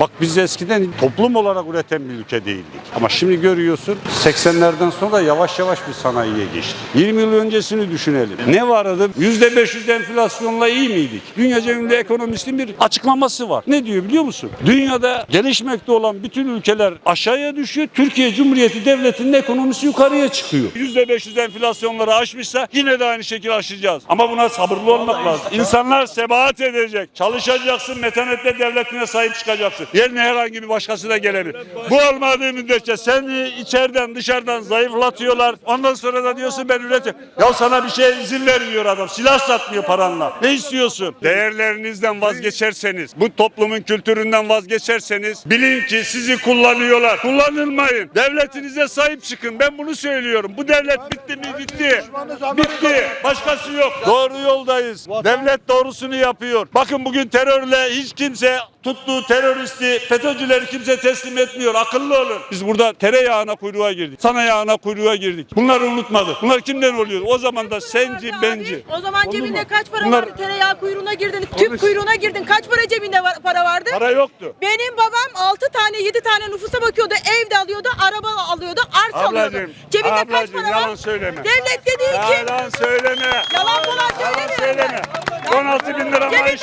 Bak biz eskiden toplum olarak üreten bir ülke değildik. Ama şimdi görüyorsun 80'lerden sonra yavaş yavaş bir sanayiye geçti. 20 yıl öncesini düşünelim. Ne vardı? %500 enflasyonla iyi miydik? Dünya Cemilli Ekonomist'in bir açıklaması var. Ne diyor biliyor musun? Dünyada gelişmekte olan bütün ülkeler aşağıya düşüyor. Türkiye Cumhuriyeti Devleti'nin ekonomisi yukarıya çıkıyor. %500 enflasyonları aşmışsa yine de aynı şekilde aşacağız. Ama buna sabırlı olmak lazım. İnsanlar sebat edecek. Çalışacaksın, metanetle devletine sahip çıkacaksın. Yerine herhangi bir başkası da gelebilir. Bu olmadığı müddetçe seni içeriden dışarıdan zayıflatıyorlar. Ondan sonra da diyorsun ben üretiyorum. Ya sana bir şey izin vermiyor adam. Silah satmıyor paranla. Ne istiyorsun? Değerlerinizden vazgeçerseniz, bu toplumun kültüründen vazgeçerseniz bilin ki sizi kullanıyorlar. Kullanılmayın. Devletinize sahip çıkın. Ben bunu söylüyorum. Bu devlet bitti mi? Bitti. Bitti. Başkası yok. Doğru yoldayız. Devlet doğrusunu yapıyor. Bakın bugün terörle hiç kimse tuttuğu teröristi, FETÖ'cüleri kimse teslim etmiyor. Akıllı olun. Biz burada tereyağına kuyruğa girdik. Sana yağına kuyruğa girdik. Bunları unutmadık. Bunlar kimden oluyor? O zaman da senci, benci. O zaman cebinde mu? kaç para Bunlar- vardı? Tereyağı kuyruğuna girdin, tüp kuyruğuna girdin. Kaç para cebinde var- para vardı? Para yoktu. Benim babam 6 tane 7 tane nüfusa bakıyordu. Evde alıyordu, araba alıyordu, arsa alıyordu. Ablacığım, Cebinde kaç para var? yalan söyleme. Devlet dediği kim? Yalan söyleme. Yalan falan Yalan söylemiyorum söyleme. ben. 16 bin lira maaş kaç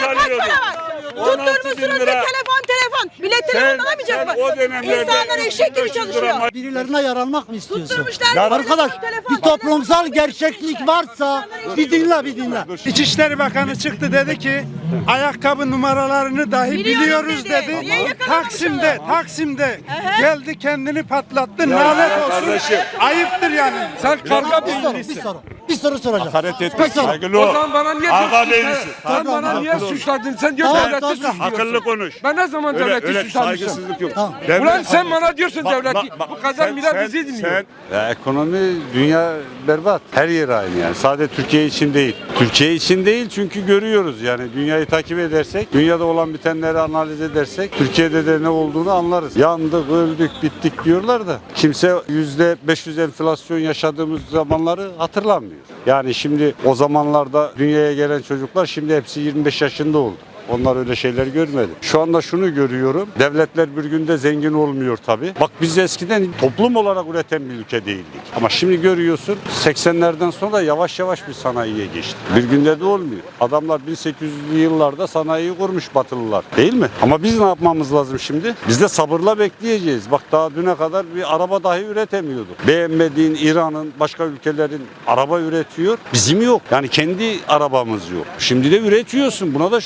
alıyordun. para var? 16 bin Tutturmuşsunuz bir telefon telefon. Millet telefon alamayacak mı? sen o dönemlerde İnsanlar eşek gibi 500 lira çalışıyor. Birilerine yaranmak mı istiyorsun? Arkadaş telefon, bir toplumsal gerçeklik varsa bir dinle bir dinle. İçişleri Bakanı çıktı dedi ki ayakkabı numaralarını dahi Biliyorum biliyoruz dedi. dedi. Niye Taksim'de? Taksim'de Aha. geldi kendini patlattı. Lanet olsun. kardeşim. Ayıptır yani. Sen karga Bir soru, bir soru. Soracağım. Hakaret etme. Bir soru. Saygılı O ol. zaman bana niye Aga. Sen, sen bana niye Haklı ol. suçladın? Sen diyor Tamam, devleti tamam. suçluyorsun. Akıllı konuş. Ben ne zaman Öyle, devleti öyle suçlamışım? saygısızlık yok. Tamam. Devlet- Ulan sen bana diyorsun Bak, devleti. bak, bak, Bu kadar sen- bizi dinliyor. sen- Ya ekonomi dünya berbat. Her yer aynı yani. Sadece Türkiye için değil. Türkiye için değil çünkü görüyoruz yani dünyayı takip edersek, dünyada olan bitenleri analiz edersek Türkiye'de de ne olduğunu anlarız. Yandık, öldük, bittik diyorlar da kimse yüzde 500 enflasyon yaşadığımız zamanları hatırlamıyor. Yani şimdi o zamanlarda dünyaya gelen çocuklar şimdi hepsi 25 yaşında oldu. Onlar öyle şeyler görmedi. Şu anda şunu görüyorum. Devletler bir günde zengin olmuyor tabii. Bak biz eskiden toplum olarak üreten bir ülke değildik. Ama şimdi görüyorsun 80'lerden sonra yavaş yavaş bir sanayiye geçti. Bir günde de olmuyor. Adamlar 1800'lü yıllarda sanayiyi kurmuş Batılılar. Değil mi? Ama biz ne yapmamız lazım şimdi? Biz de sabırla bekleyeceğiz. Bak daha düne kadar bir araba dahi üretemiyorduk. Beğenmediğin İran'ın başka ülkelerin araba üretiyor. Bizim yok. Yani kendi arabamız yok. Şimdi de üretiyorsun. Buna da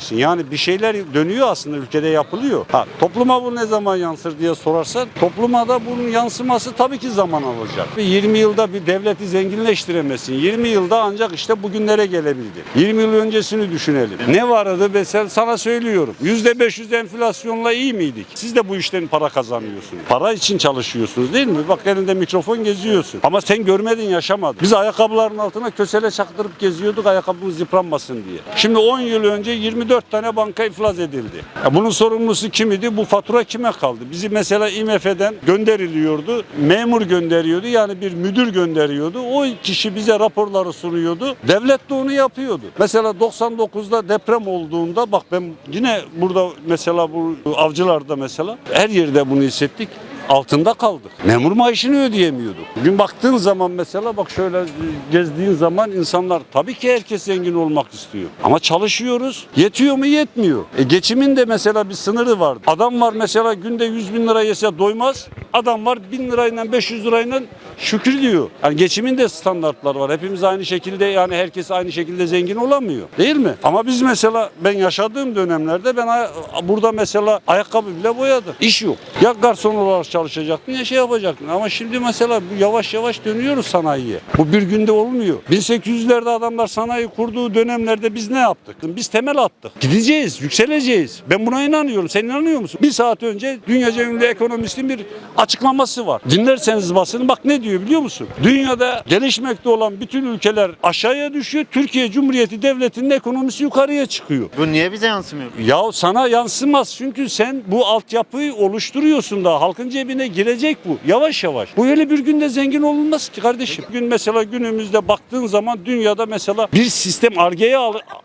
şükredeceksin. Yani bir şeyler dönüyor aslında ülkede yapılıyor. Ha, topluma bu ne zaman yansır diye sorarsan topluma da bunun yansıması tabii ki zaman alacak. Bir 20 yılda bir devleti zenginleştiremezsin. 20 yılda ancak işte bugünlere gelebildi. 20 yıl öncesini düşünelim. Ne vardı mesela sana söylüyorum. %500 enflasyonla iyi miydik? Siz de bu işten para kazanıyorsunuz. Para için çalışıyorsunuz değil mi? Bak elinde mikrofon geziyorsun. Ama sen görmedin yaşamadın. Biz ayakkabıların altına kösele çaktırıp geziyorduk ayakkabımız yıpranmasın diye. Şimdi 10 yıl önce 24 tane banka iflas edildi. Ya bunun sorumlusu kim idi? Bu fatura kime kaldı? Bizi mesela IMF'den gönderiliyordu. Memur gönderiyordu. Yani bir müdür gönderiyordu. O kişi bize raporları sunuyordu. Devlet de onu yapıyordu. Mesela 99'da deprem olduğunda bak ben yine burada mesela bu avcılarda mesela her yerde bunu hissettik altında kaldık. Memur maaşını ödeyemiyorduk. Bugün baktığın zaman mesela bak şöyle gezdiğin zaman insanlar tabii ki herkes zengin olmak istiyor. Ama çalışıyoruz. Yetiyor mu? Yetmiyor. E geçimin de mesela bir sınırı var. Adam var mesela günde 100 bin lira yese doymaz. Adam var 1000 lirayla 500 lirayla şükür diyor. Yani geçimin de standartları var. Hepimiz aynı şekilde yani herkes aynı şekilde zengin olamıyor. Değil mi? Ama biz mesela ben yaşadığım dönemlerde ben burada mesela ayakkabı bile boyadım. İş yok. Ya garson olarak çalışacaktın ya şey yapacaktın. Ama şimdi mesela bu yavaş yavaş dönüyoruz sanayiye. Bu bir günde olmuyor. 1800'lerde adamlar sanayi kurduğu dönemlerde biz ne yaptık? Biz temel attık. Gideceğiz, yükseleceğiz. Ben buna inanıyorum. Sen inanıyor musun? Bir saat önce Dünya Cemilli Ekonomist'in bir açıklaması var. Dinlerseniz basını bak ne diyor biliyor musun? Dünyada gelişmekte olan bütün ülkeler aşağıya düşüyor. Türkiye Cumhuriyeti Devleti'nin ekonomisi yukarıya çıkıyor. Bu niye bize yansımıyor? Ya sana yansımaz çünkü sen bu altyapıyı oluşturuyorsun da halkın cebine girecek bu yavaş yavaş. Bu öyle bir günde zengin olunmaz ki kardeşim. Gün mesela günümüzde baktığın zaman dünyada mesela bir sistem argeye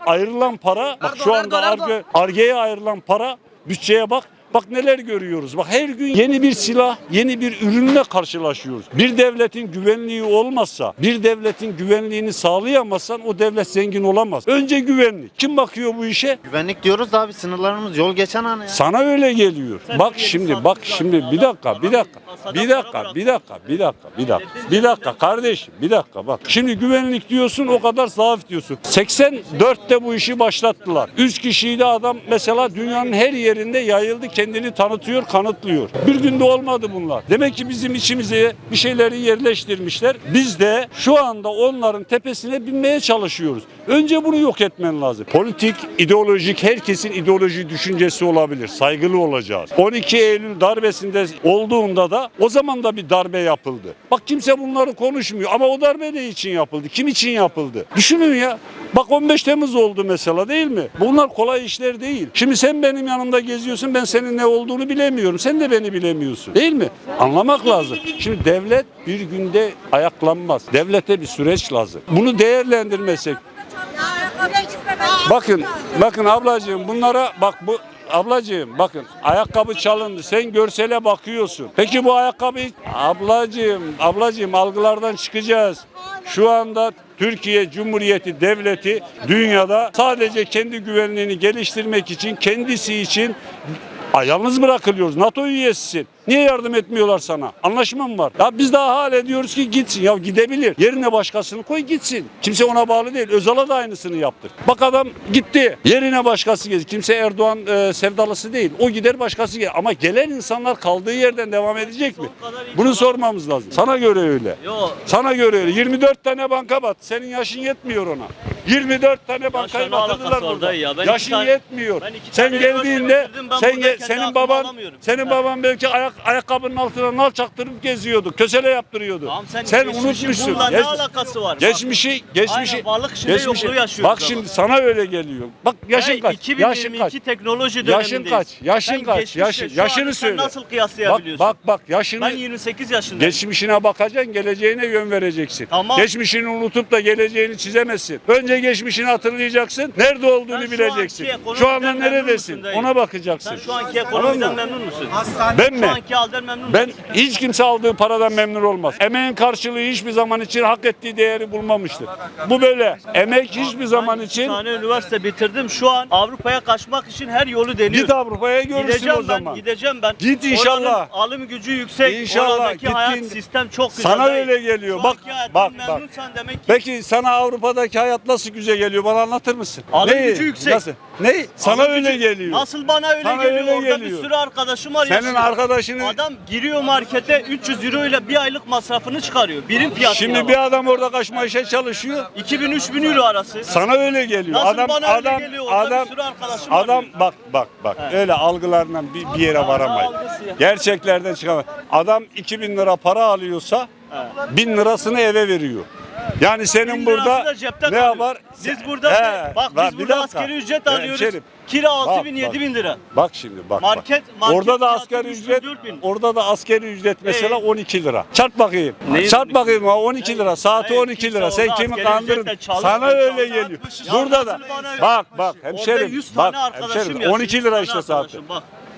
ayrılan para bak şu anda arge, argeye ayrılan para bütçeye bak Bak neler görüyoruz. Bak her gün yeni bir silah, yeni bir ürünle karşılaşıyoruz. Bir devletin güvenliği olmazsa, bir devletin güvenliğini sağlayamazsan o devlet zengin olamaz. Önce güvenlik. Kim bakıyor bu işe? Güvenlik diyoruz da abi sınırlarımız yol geçen an ya. Sana öyle geliyor. Bak şimdi bak şimdi bir dakika bir dakika. Bir dakika bir dakika bir dakika bir dakika. Bir dakika kardeşim bir dakika bak. Şimdi güvenlik diyorsun o kadar zaaf diyorsun. 84'te bu işi başlattılar. 3 kişiyle adam mesela dünyanın her yerinde yayıldı kendini tanıtıyor kanıtlıyor. Bir günde olmadı bunlar. Demek ki bizim içimize bir şeyleri yerleştirmişler. Biz de şu anda onların tepesine binmeye çalışıyoruz. Önce bunu yok etmen lazım. Politik, ideolojik herkesin ideoloji düşüncesi olabilir. Saygılı olacağız. 12 Eylül darbesinde olduğunda da o zaman da bir darbe yapıldı. Bak kimse bunları konuşmuyor ama o darbe ne için yapıldı? Kim için yapıldı? Düşünün ya. Bak 15 Temmuz oldu mesela değil mi? Bunlar kolay işler değil. Şimdi sen benim yanımda geziyorsun ben senin ne olduğunu bilemiyorum. Sen de beni bilemiyorsun. Değil mi? Anlamak lazım. Şimdi devlet bir günde ayaklanmaz. Devlete bir süreç lazım. Bunu değerlendirmesek Bakın, bakın ablacığım bunlara bak bu ablacığım bakın ayakkabı çalındı. Sen görsele bakıyorsun. Peki bu ayakkabı ablacığım, ablacığım algılardan çıkacağız. Şu anda Türkiye Cumhuriyeti Devleti dünyada sadece kendi güvenliğini geliştirmek için kendisi için yalnız bırakılıyoruz. NATO üyesisin. Niye yardım etmiyorlar sana? Anlaşma mı var? Ya biz daha hala diyoruz ki gitsin. Ya gidebilir. Yerine başkasını koy gitsin. Kimse ona bağlı değil. Özal'a da aynısını yaptık. Bak adam gitti. Yerine başkası gelir. Kimse Erdoğan e, sevdalısı değil. O gider başkası gelir. Ama gelen insanlar kaldığı yerden devam edecek mi? Bunu sormamız lazım. Sana göre öyle. Sana göre öyle. 24 tane banka bat. Senin yaşın yetmiyor ona. 24 tane bankayı batırdılar burada. ya? Ben Yaşın tane- yetmiyor. ben Sen geldiğinde sen ge- senin baban senin baban belki ayak ayakkabının altına nal çaktırıp geziyordu. Kösele yaptırıyordu. Tamam sen, sen unutmuşsun. bununla ne alakası var? Geçmişi, geçmişi, Aynen, varlık içinde yokluğu yaşıyoruz Bak şimdi sana öyle geliyor. Bak yaşın kaç? 2022 Yaşın kaç? teknoloji Yaşın dönemindeyiz. kaç? Yaşın kaç? Yaşın, şu anı yaşını söyle. nasıl kıyaslayabiliyorsun? bak bak yaşını Ben 28 yaşındayım. Geçmişine bakacaksın, geleceğine yön vereceksin. Geçmişini unutup da geleceğini çizemezsin. Önce geçmişini hatırlayacaksın, nerede olduğunu Sen şu bileceksin. anki Şu anda neredesin? Ona bakacaksın. Sen şu anki Tamam ekonomiden mı? memnun musun? Ben mi? Şu anki halden memnun musun? Ben hiç kimse aldığı paradan memnun olmaz. Emeğin karşılığı hiçbir zaman için hak ettiği değeri bulmamıştır. Bu böyle. Emek hiçbir zaman Ben için tane üniversite bitirdim. Şu an Avrupa'ya kaçmak için her yolu deniyorum. git Avrupa'ya görürsün Gideceğim o zaman. ben, gideceğim ben. Git inşallah. Oranın alım gücü yüksek. İnşallah, Oradaki hayat gittin. sistem çok güzel. Sana öyle geliyor. Şu Bak, bak, bak. demek ki Peki sana Avrupa'daki hayat nasıl güzel geliyor? Bana anlatır mısın? Alım Neyi? gücü yüksek. Nasıl? Ne? Sana Alım öyle gücü- geliyor. Nasıl bana öyle Sana geliyor? öyle Orada geliyor. bir sürü arkadaşım var Senin arkadaşını Adam giriyor markete 300 euro ile bir aylık masrafını çıkarıyor. Birim fiyatı. Şimdi bir adam orada kaçma işe çalışıyor. 2000-3000 euro arası. Sana öyle geliyor. Nasıl adam bana öyle adam geliyor? Orada adam bir sürü arkadaşım var adam diyor. bak bak bak. Öyle algılarından bir, bir yere varamayız. Gerçeklerden çıkamaz. Adam 2000 lira para alıyorsa 1000 lirasını eve veriyor. Yani senin Bin burada ne yapar? Biz burada He, bak biz burada asgari ücret alıyoruz. hemşerim, Kira Bak, 6000 bak. 7000 lira. Bak şimdi bak. Market- bak. market orada da asgari 3 bin, ücret 4 bin. orada da asgari ücret mesela Ee? 12 lira. Çarp bakayım. Neyin Çarp 12? bakayım ha 12 lira. Saati Hayır, 12 kimse lira. Sen kimi kandırın? Sana öyle geliyor. Burada da bak bak hemşerim 100 bak hemşerim yaşıyor, 12 100 lira işte saati.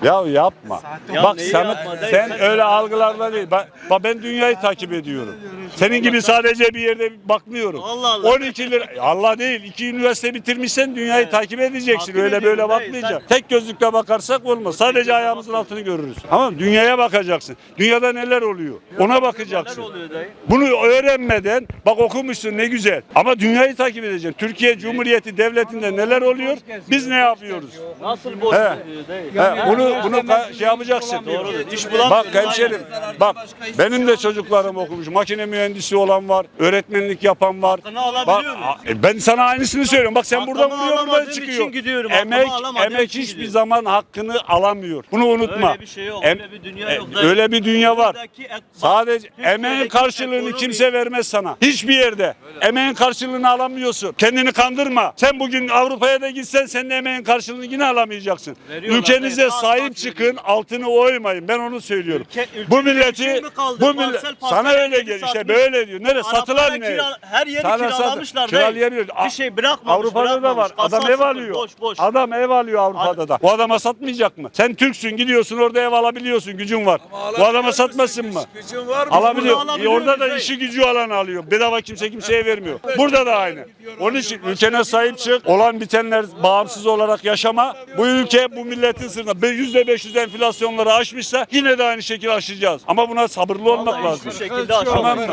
Ya yapma. Ya bak neyi sana yapma sen Sen- öyle algılarla değil. Bak, bak ben dünyayı takip ediyorum. Senin gibi sadece bir yerde bakmıyorum. Allah Allah. 12 lira Allah değil. iki üniversite bitirmişsen dünyayı takip edeceksin. Takip öyle ediyorum böyle dayı. bakmayacaksın. Tek gözlükle bakarsak olmaz. Sadece ayağımızın altını görürüz. Tamam? Dünyaya bakacaksın. Dünyada neler oluyor? Ona Neler bakacaksın. oluyor dayı? Bunu öğrenmeden bak okumuşsun ne güzel. Ama dünyayı takip edeceksin. Türkiye Cumhuriyeti Devleti'nde neler oluyor? Biz ne yapıyoruz? Nasıl boş He. veriyor dayı? He, bunu bunu ka- şey yapacaksın. Doğrudur. İş bulamıyor. Bak hemşerim bak benim de çocuklarım okumuş. Makine mühendisi olan var, öğretmenlik yapan var. Hakkını alabiliyor Bak, muyum? a- e, ben sana aynısını söylüyorum. Bak sen Hakkımı buradan vuruyor buradan alamadığım çıkıyor. için gidiyorum. Hakkımı Emek alamadığım emek için hiçbir gidiyorum. zaman hakkını alamıyor. Bunu unutma. Öyle bir şey yok, öyle bir dünya e, yok. Öyle bir dünya var. Buradaki ek- bak, Sadece Türkiye'deki emeğin karşılığını ekonomi- kimse vermez sana. Hiçbir yerde. Emeğin karşılığını alamıyorsun. Kendini kandırma. Sen bugün Avrupa'ya da gitsen senin emeğin karşılığını yine alamayacaksın. Veriyorlar, Ülkenize evet. sahip sahip çıkın, altını oymayın. Ben onu söylüyorum. Ülke- ülkede bu milleti bu millet sana öyle gel işte böyle diyor. Nere Araplara satılan ne? kira- her yeri Sana kiralamışlar. kiralayamıyor. Bir şey bırakmamış. Avrupa'da da var. Adam ev alıyor. Boş boş. Adam ev alıyor Avrupa'da da. Bu adama satmayacak mı? Sen Türksün gidiyorsun orada ev alabiliyorsun. Gücün var. Bu adama satmasın mı? Gücün var mı? Alabiliyor. E orada da işi gücü alan alıyor. Bedava kimse kimseye vermiyor. Burada da aynı. Onun için ülkene sahip çık. Olan bitenler bağımsız olarak yaşama. Bu ülke bu milletin sırrında. Be- %500 enflasyonları aşmışsa yine de aynı şekilde aşacağız. Ama buna sabırlı olmak lazım. Hiçbir şekilde Tamam mı?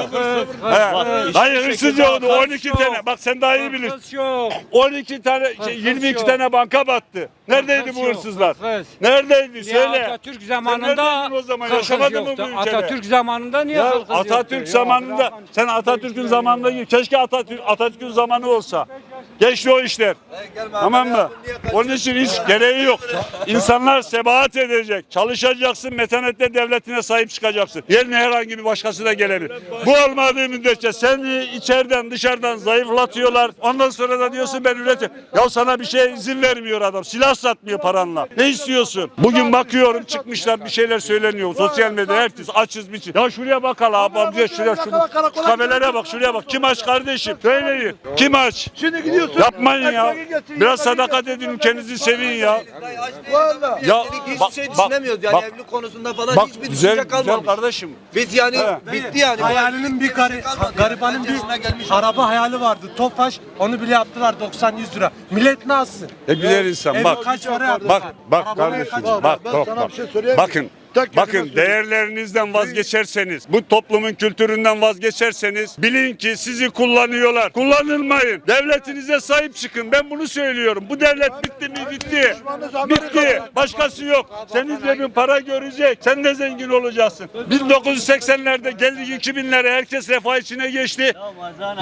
Bak, He. Hayır hırsızca oldu. aşamaz. 12 tane. Bak sen daha iyi bilirsin. Hırs yok. 12 tane, şey, 22 tane banka battı. Neredeydi bu yok, hırsızlar? hırs. Neredeydi? Niye Söyle. Atatürk Sen zamanında neredeydin o zaman? hırsız Yaşamadın mı yoktu. bu ülkede? Atatürk zamanında niye Ya hırsız yoktu? Atatürk Ya zamanında bırak. sen Atatürk'ün zamanında gibi keşke Atatürk Atatürk'ün zamanı olsa. Geçti o işler. Tamam mı? Onun için hiç gereği yok. İnsanlar sebat edecek. Çalışacaksın, metanetle devletine sahip çıkacaksın. Yerine herhangi bir başkası da gelebilir. Bu olmadığı müddetçe seni içeriden dışarıdan zayıflatıyorlar. Ondan sonra da diyorsun ben üretiyorum. Ya sana bir şey izin vermiyor adam. Silah satmıyor paranla. Ne istiyorsun? Bugün bakıyorum çıkmışlar bir şeyler söyleniyor. Sosyal medyada herkes açız biçim. Ya şuraya bakalım abi. Ya şuraya şunu. Şu kabelere bak şuraya bak. Kim aç kardeşim? Söyleyin. Kim aç? Şimdi gidiyorsun. Yapmayın ya. Biraz sadakat edin ülkenizi sevin ya. Vallahi. Ya Hiçbir bak, şey bak, düşünemiyoruz yani bak, evlilik konusunda falan bak hiçbir güzel, düşünce güzel kalmamış. kardeşim. Biz yani He. bitti yani. Hayalinin bir gari, kalmadı. garibanın bir araba hayali vardı. Tofaş onu bile yaptılar 90-100 lira. Millet ne alsın? E güzel insan bak. kaç para? Bak bak kardeşim bak bak sana bak. bir şey? Bakın bakın değerlerinizden vazgeçerseniz, bu toplumun kültüründen vazgeçerseniz bilin ki sizi kullanıyorlar. Kullanılmayın. Devletinize sahip çıkın. Ben bunu söylüyorum. Bu devlet bitti mi bitti. Bitti. Başkası yok. Senin cebin para görecek. Sen de zengin olacaksın. 1980'lerde geldik 2000'lere herkes refah içine geçti.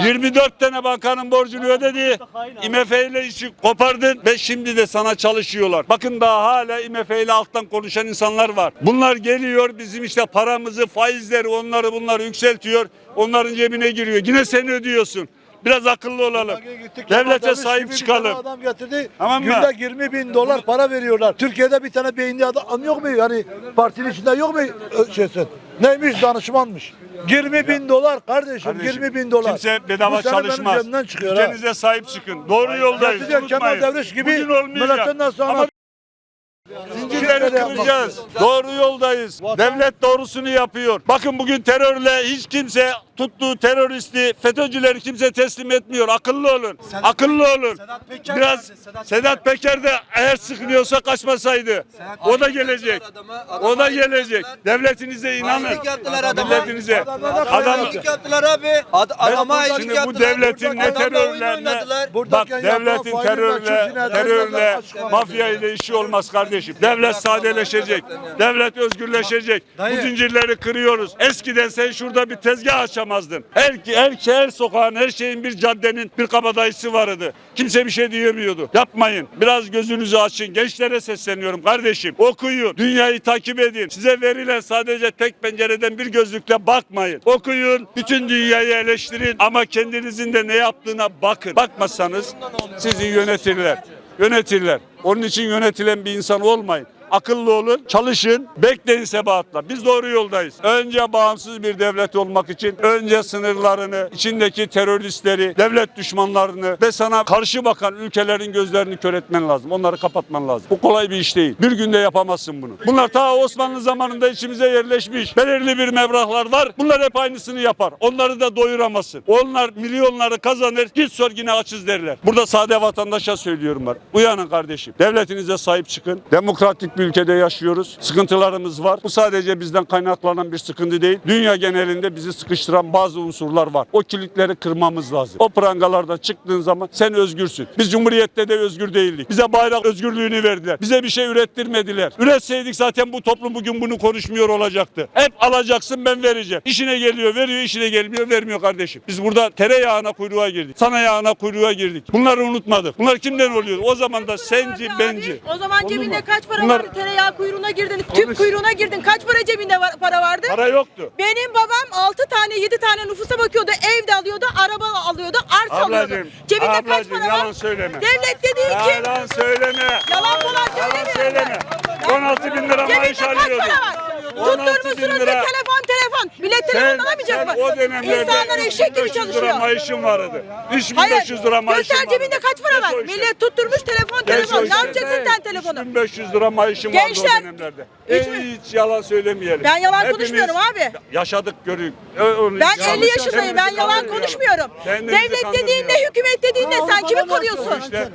24 tane bankanın borcunu ödedi. IMF ile işi kopardın ve şimdi de sana çalışıyorlar. Bakın daha hala IMF ile alttan konuşan insanlar var. Bunlar geliyor bizim işte paramızı, faizleri, onları bunları yükseltiyor. Onların cebine giriyor. Yine sen ödüyorsun. Biraz akıllı olalım. Devlete sahip çıkalım. Adam getirdi. Tamam mı? Günde 20 bin dolar para veriyorlar. Türkiye'de bir tane beyinli adam yok mu? Yani partinin içinde yok mu şeysin? Neymiş danışmanmış. 20 bin dolar kardeşim, Kardeşim, 20 bin dolar. Kimse bedava Bu çalışmaz. Ülkenize sahip çıkın. Doğru yoldayız. Kemal. Devriş gibi milletten Ama Zincirleri kıracağız. Doğru yoldayız. Devlet doğrusunu yapıyor. Bakın bugün terörle hiç kimse tuttuğu teröristi, FETÖ'cüleri kimse teslim etmiyor. Akıllı olun. Akıllı olun. Sedat Peker Biraz nerede? Sedat Sedat Peker de eğer sıkılıyorsa kaçmasaydı. O da gelecek. O da gelecek. Devletinize inanın. Milletinize. Adam yaptılar abi. Ad adama hainlik Şimdi bu devletin ne Adamla oyun terörle ne oynadılar. bak devletin terörle terörle mafya ile işi olmaz kardeşim. Devlet sadeleşecek. Devlet özgürleşecek. Bu zincirleri kırıyoruz. Eskiden sen şurada bir tezgah açamazdın. Her her her sokağın her şeyin bir caddenin bir kabadayısı vardı. Kimse bir şey diyemiyordu. Yapmayın. Biraz gözünüzü açın. Gençlere sesleniyorum kardeşim. Okuyun. Dünyayı takip edin. Size verilen sadece tek pencereden bir gözlükle bakmayın. Okuyun. Bütün dünyayı eleştirin ama kendinizin de ne yaptığına bakın. Bakmazsanız sizi yönetirler. Yönetirler. Onun için yönetilen bir insan olmayın. Akıllı olun, çalışın, bekleyin sebatla. Biz doğru yoldayız. Önce bağımsız bir devlet olmak için önce sınırlarını, içindeki teröristleri, devlet düşmanlarını ve sana karşı bakan ülkelerin gözlerini kör etmen lazım. Onları kapatman lazım. Bu kolay bir iş değil. Bir günde yapamazsın bunu. Bunlar ta Osmanlı zamanında içimize yerleşmiş. Belirli bir mevrahlar var. Bunlar hep aynısını yapar. Onları da doyuramazsın. Onlar milyonları kazanır. Git sor yine açız derler. Burada sade vatandaşa söylüyorum ben. Uyanın kardeşim. Devletinize sahip çıkın. Demokratik bir ülkede yaşıyoruz. Sıkıntılarımız var. Bu sadece bizden kaynaklanan bir sıkıntı değil. Dünya genelinde bizi sıkıştıran bazı unsurlar var. O kilitleri kırmamız lazım. O prangalardan çıktığın zaman sen özgürsün. Biz Cumhuriyet'te de özgür değildik. Bize bayrak özgürlüğünü verdiler. Bize bir şey ürettirmediler. Üretseydik zaten bu toplum bugün bunu konuşmuyor olacaktı. Hep alacaksın ben vereceğim. İşine geliyor veriyor, işine gelmiyor vermiyor kardeşim. Biz burada tereyağına kuyruğa girdik. Sana yağına kuyruğa girdik. Bunları unutmadık. Bunlar kimden oluyor? O zaman da senci benci. O zaman cebinde mu? kaç para Bunlar- tereyağı kuyruğuna girdin, tüp kuyruğuna girdin. Kaç para cebinde var- para vardı? Para yoktu. Benim babam 6 tane 7 tane nüfusa bakıyordu. Evde alıyordu, araba alıyordu, arsa alıyordu. Ablacığım, Cebinde kaç ablacığım, para var? yalan söyleme. Devlet dediği kim? Yalan söyleme. Yalan falan Yalan söylemiyorum söyleme. ben. 16 bin lira Cebinde maaş kaç alıyordum. para var? 16 bin Tutturmuşsunuz bir telefon telefon. Millet telefon alamayacak mı? o dönemlerde İnsanlar eşek gibi 3500 lira çalışıyor. maaşım vardı. Hayır. 3500 lira maaşım Göster vardı. cebinde kaç para var? Millet tutturmuş telefon telefon. Ne yapacaksın sen telefonu? 3500 lira maaşım vardı Gençler, o dönemlerde. üç E, mü- hiç yalan söylemeyelim. Ben yalan konuşmuyorum abi. Yaşadık onu Ben yanlış- 50 yaşındayım. Ben yalan konuşmuyorum. Devlet dediğin ne, hükümet dediğin ne? Sen kimi koruyorsun? İşte,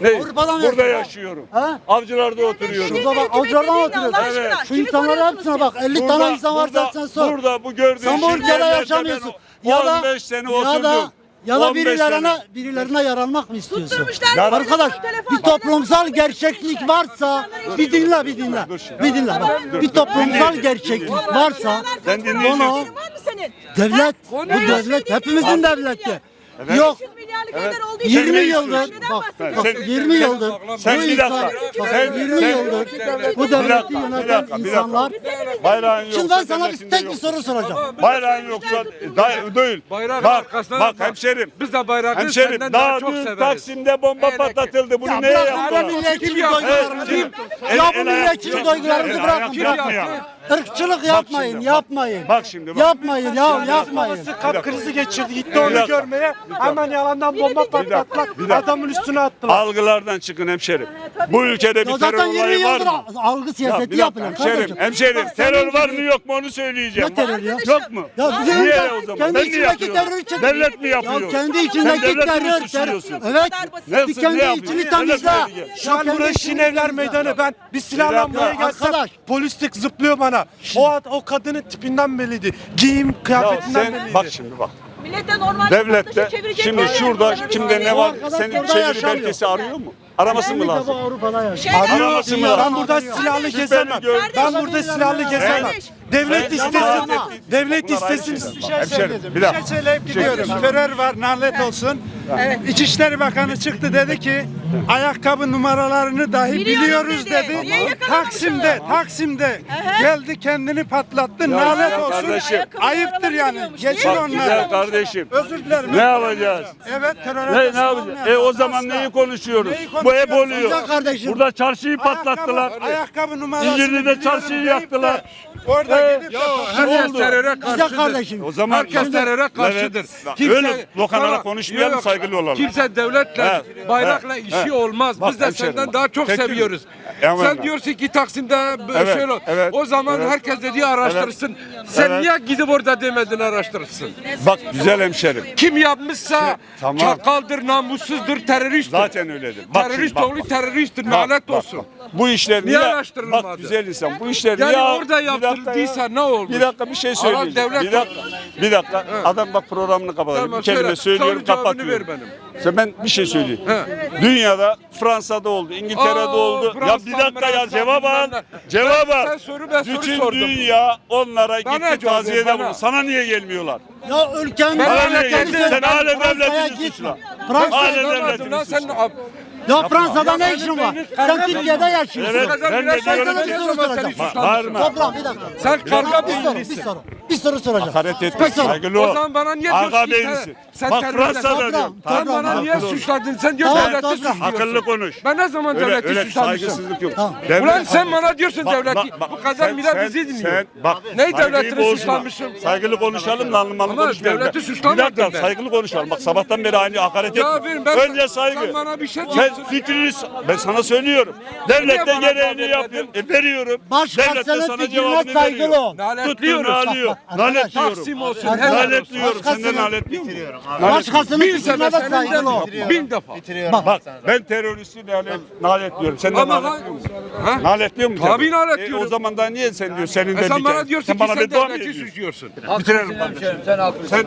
ne? Burada yaşıyorum. Ha? Avcılarda oturuyorum. Şurada bak, avcılardan oturuyoruz. Allah aşkına? Evet. Şu Kimi insanlara koruyorsunuz hepsine? Bak 50 tane insan var burada, sen sor. Burada bu gördüğün Sen bu ülkede yaşamıyorsun. Ya da 15 sene ya da ya da 15 birilerine sene. birilerine yaranmak mı istiyorsun? Tutturmuşlar. Ya Arkadaş bir toplumsal gerçeklik varsa bir dinle bir dinle. Bir dinle bak. Bir toplumsal gerçeklik varsa onu Var mı senin? devlet bu devlet hepimizin devleti. Evet. Yok 500 milyarlık evler olduğu için 20 neden yıldır bak, bak sen- 20 sen- yıldır sen bu bir insan dakika, bak, sen- 20 sen- yıldır bu Bir devleti dakika, bir yöneten insanlar Bayrağın yoksa Şimdi ben sana bir tek bir soru soracağım. Bayrağın yoksa değil. Bayrağın bak, arkasına bak bak. hemşerim. Biz de bayrağı Hemşerim senden daha daha çok dün severiz. Taksim'de bomba patlatıldı. Bunu Ya neye bu yaptılar? milliyetçi duygularınızı. Kim? Ya bu milliyetçi duygularınızı bırakın. ya. Irkçılık yapmayın, bak. yapmayın. Bak şimdi bak. Yapmayın ya, yapmayın. Babası kalp krizi geçirdi gitti onu görmeye. Hemen yalandan bomba patlattılar. Adamın üstüne attılar. Algılardan çıkın hemşerim. Bu ülkede Ya bir terör 20 olayı var yıldır mı? algı Ya siyaseti yapılıyor. hemşerim, hemşerim terör var mı yok mu onu söyleyeceğim. Ne terör ya? Yok mu? Ya bizim Niye o zaman? kendi Ben mi içindeki yapıyorum? Devlet mi Ya yapıyor? kendi Sen içindeki terör, terör. Evet. Nasıl, kendi içini temizle. mi? Şu an burası Şinevler Meydanı. Ben bir silahlanmaya Ya gelsem polislik zıplıyor bana. O ad, o kadının tipinden belliydi. Giyim Ya kıyafetinden sen belliydi. bak şimdi bak. Millete normal Devlette şimdi yok. şurada kimde ne var? Senin çeviri belgesi arıyor mu? Araması mı lazım? Avrupa'da yaşıyor. Araması mı. Ben lazım? burada silahlı gezemem. Ben burada silahlı gezemem. Devlet istesin. Devlet istesin. Bir şey söyleyeyim. bir şey söyleyip gidiyorum. Terör var, nalet olsun. İçişleri Bakanı çıktı dedi ki ayakkabı numaralarını dahi Biliyorum biliyoruz dedi. dedi. Niye yakalamamış Taksim'de? Taksim'de geldi kendini patlattı. Ya olsun. kardeşim. Ayakkabı Ayıptır numaralarını yani. biliyormuş. Geçin Niye Bak onları. kardeşim. Özür dilerim. Ne yapacağız? Evet teröre Ne, ne yapacağız? E o zaman neyi konuşuyoruz? Neyi Bu hep konuşuyoruz? oluyor. Güzel kardeşim. Burada çarşıyı patlattılar. Ayakkabı, ayakkabı numarasını biliyorum çarşıyı deyip de yaktılar. Orada De Herkes teröre karşıdır. kardeşim. O zaman Herkes teröre karşıdır. Evet. Öyle lokanalı konuşmayalım, Yok, saygılı olalım. Kimse devletle, Evet, bayrakla evet, işi evet. olmaz. Bak Biz de hemşerim, senden bak. daha çok seviyoruz. Sen diyorsun ki Taksim'de Evet, şöyle. evet, o zaman evet. herkes dediği araştırsın. Sen Evet. niye gidip orada demedin araştırsın? Bak güzel hemşerim. Kim yapmışsa Tamam. çakaldır, namussuzdur, teröristtir. Zaten öyledir. Bak Terörist bak, oğlu teröristtir, lanet olsun. Bu işler Niye niye araştırılmadı? Bak güzel insan. Bu işler Yani niye orada Bir ya. ne olmuş? Bir dakika bir şey söyleyeceğim. devlet- Bir dakika. Bir dakika. Adam bak programını kapatıyor. Tamam, bir kelime söyle. söylüyorum Sonra cevabını kapatıyorum. ver benim. Sen ben bir şey söyleyeyim. Dünyada Fransa'da oldu, İngiltere'de Aa, oldu. Fransa, ya bir dakika ya Fransa, cevap al. bilmem ne. Cevap Ben- al. sen soru, ben soru Bütün sordum. dünya onlara Bana gitti cevap ver, taziyede bana. bulundu. Sana niye gelmiyorlar? Ya ülkenin Ben öyle niye geldim. geldi? Sen Fransa'ya devletini suçla. Fransa, Halen Anlamadım devletini sen suçla. Ya Fransa'da ne işin var? Sen Türkiye'de yaşıyorsun. Evet, ben de sen diyorum ki- bir soru soracağım. Ba- Bağırma. Toplam bir dakika. Sen karga Bir soru, bir soru. Bir soru soracağım. Hakaret etme, Bir soru. saygılı O zaman bana niye diyorsun ki beyinsin. Sen Bak terörle- Fransa'da Toprağım, diyorum. Sen toprağım. bana niye ol. suçladın? Sen diyor Tamam, devleti tamam. suçluyorsun. Akıllı konuş. Ben ne zaman Öyle, devleti öyle suçlamışım? saygısızlık yok. Tamam. Devlet- Ulan sen bana diyorsun Bak, devleti. bak, bak. Bu kadar Sen- millet sen- bizi dinliyor. Sen, bak, Ne saygıyı devletini bozma. suçlamışım? Saygılı konuşalım, manlı Ama konuşmayalım. devleti Bir suçlamadım dakika, ben. saygılı konuşalım. Bak sabahtan beri aynı hakaret Ya etme. ben- Önce saygı. sen bana bir şey Sen diyorsun. fikrini, ben sana söylüyorum. Devlet de bana gereğini cevap yapıyor. E, veriyorum. Başkasının Devlet de sana fikrine cevabını saygılı veriyor. ol. Tuttuğunu Lanetliyoruz. alıyor. Lanetliyorum. Taksim olsun, Arkadaş, helal olsun. Lanetliyorum. Senden Başkasının- lanetliyorum. Başkasının Bin fikrine sene de saygılı ol. bin defa. Bak ben teröristi lanet, lanetliyorum. Sen de Ama musun? ha? Naletliyor musun? Tabii naletliyorum. E, o zaman da niye sen diyor senin de E sen bir bana kere. diyorsun Sen ki bana sen ediyorsun? suçluyorsun. Bitirelim kardeşim. Sen